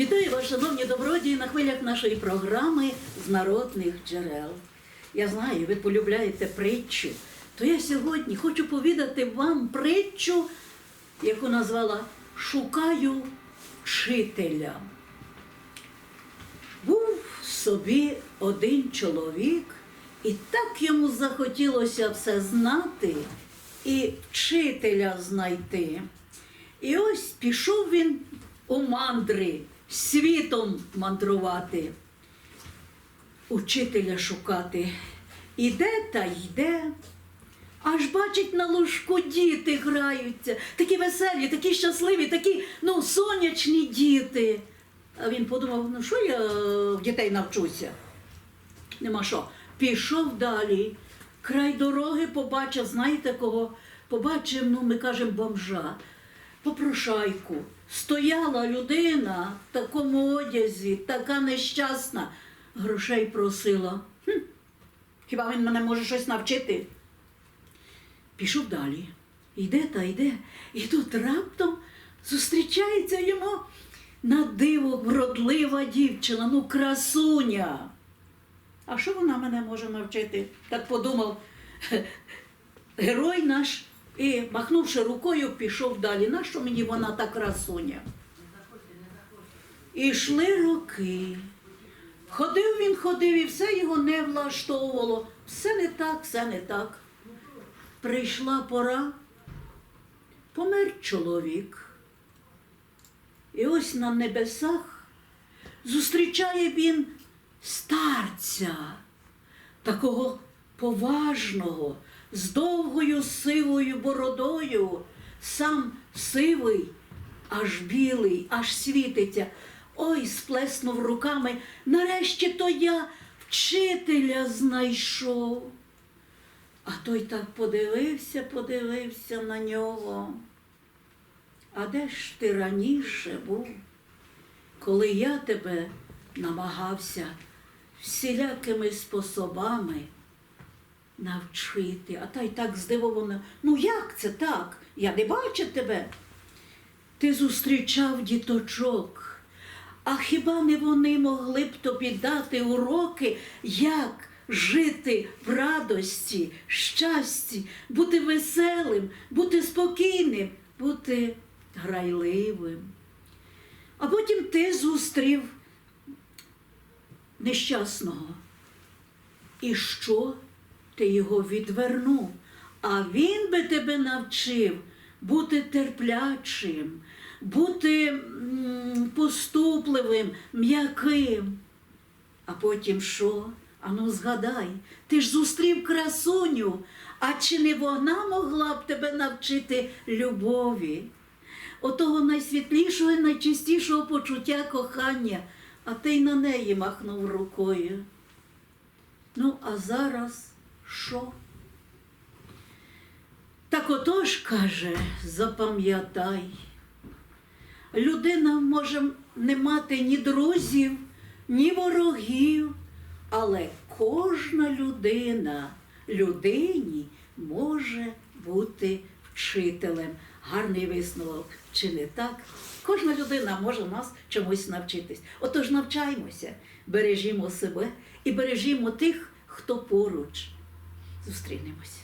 Вітаю вас, шановні добродії, на хвилях нашої програми з народних джерел. Я знаю, ви полюбляєте притчу. То я сьогодні хочу повідати вам притчу, яку назвала Шукаю вчителя. Був собі один чоловік, і так йому захотілося все знати і вчителя знайти. І ось пішов він у мандри, світом мандрувати, учителя шукати. Іде та йде, аж бачить на ложку діти граються, такі веселі, такі щасливі, такі ну, сонячні діти. А він подумав, ну що я е, в дітей навчуся? Нема що. Пішов далі. Край дороги побачив, знаєте кого? Побачив, ну ми кажемо, бомжа, попрошайку. Стояла людина в такому одязі, така нещасна, грошей просила. Хм, хіба він мене може щось навчити? Пішов далі. Йде та йде. І тут раптом зустрічається йому на диво вродлива дівчина, ну красуня. А що вона мене може навчити? Так подумав герой наш і, махнувши рукою, пішов далі. Нащо мені вона та красуня? І йшли роки. Ходив він, ходив, і все його не влаштовувало. Все не так, все не так. Прийшла пора, помер чоловік. І ось на небесах зустрічає він старця, такого поважного, з довгою сивою бородою, сам сивий, аж білий, аж світиться. Ой, сплеснув руками. Нарешті то я вчителя знайшов. А той так подивився, подивився на нього. А де ж ти раніше був, коли я тебе намагався всілякими способами навчити, а та й так здивовано, ну як це так? Я не бачу тебе. Ти зустрічав діточок. А хіба не вони могли б тобі дати уроки, як жити в радості, щасті, бути веселим, бути спокійним, бути грайливим? А потім ти зустрів нещасного. І що? Ти його відвернув. А він би тебе навчив бути терплячим, бути поступливим, м'яким. А потім що? Ану, згадай, ти ж зустрів красуню, а чи не вона могла б тебе навчити любові? Отого найсвітлішого і найчистішого почуття кохання, а ти й на неї махнув рукою. Ну, а зараз що? Так отож, каже, запам'ятай, людина може не мати ні друзів, ні ворогів, але кожна людина людині може бути вчителем. Гарний висновок, чи не так? Кожна людина може нас чомусь навчитись. Отож навчаймося, бережімо себе і бережімо тих, хто поруч. Зустрінемось.